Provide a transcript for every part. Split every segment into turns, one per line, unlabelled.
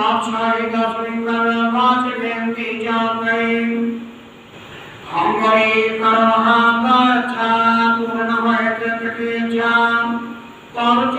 पातशाही का कर वाच बेनती जान हम गरी करहा का छा पूर्ण है जग के जान तब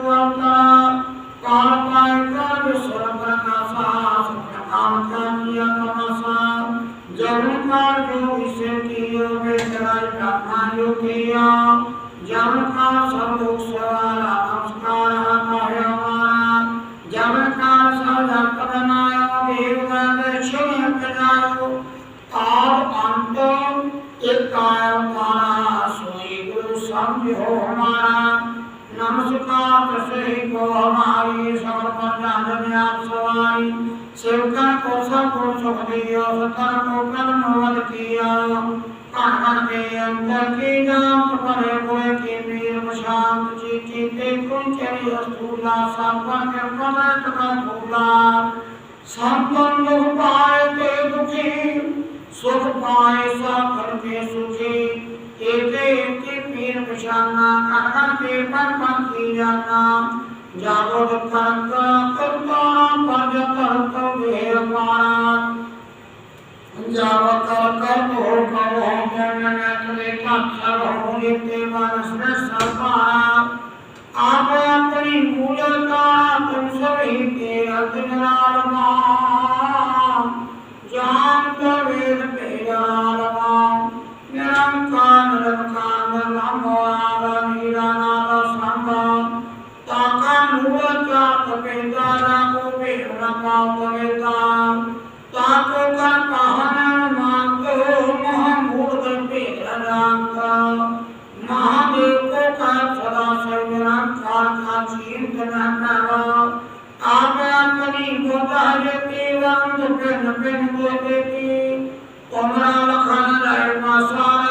हमारा सोई गुरु समझ हो हमारा नमस्कार दशही को हमारी समर्पण जान आप सवारी सेवका को सब को सुख दियो सतर को कर्म वध किया कण कण के अंतर की जात परे बुरे की वीर शांत चीती ते कुंचरी स्थूला संपन के पदट का फूला संपन दुख पाए ते दुखी सुख पाए सब के सुखी एके एके पीर पछाना कण के पर पर की जाना जागो दुखन का करता पद करता वे हमारा जाव कर कर हो कहो जन नतले पत्थर हो लेते मानस में सरपारा पिन पिन देती तुमरा लखन रहे मसारा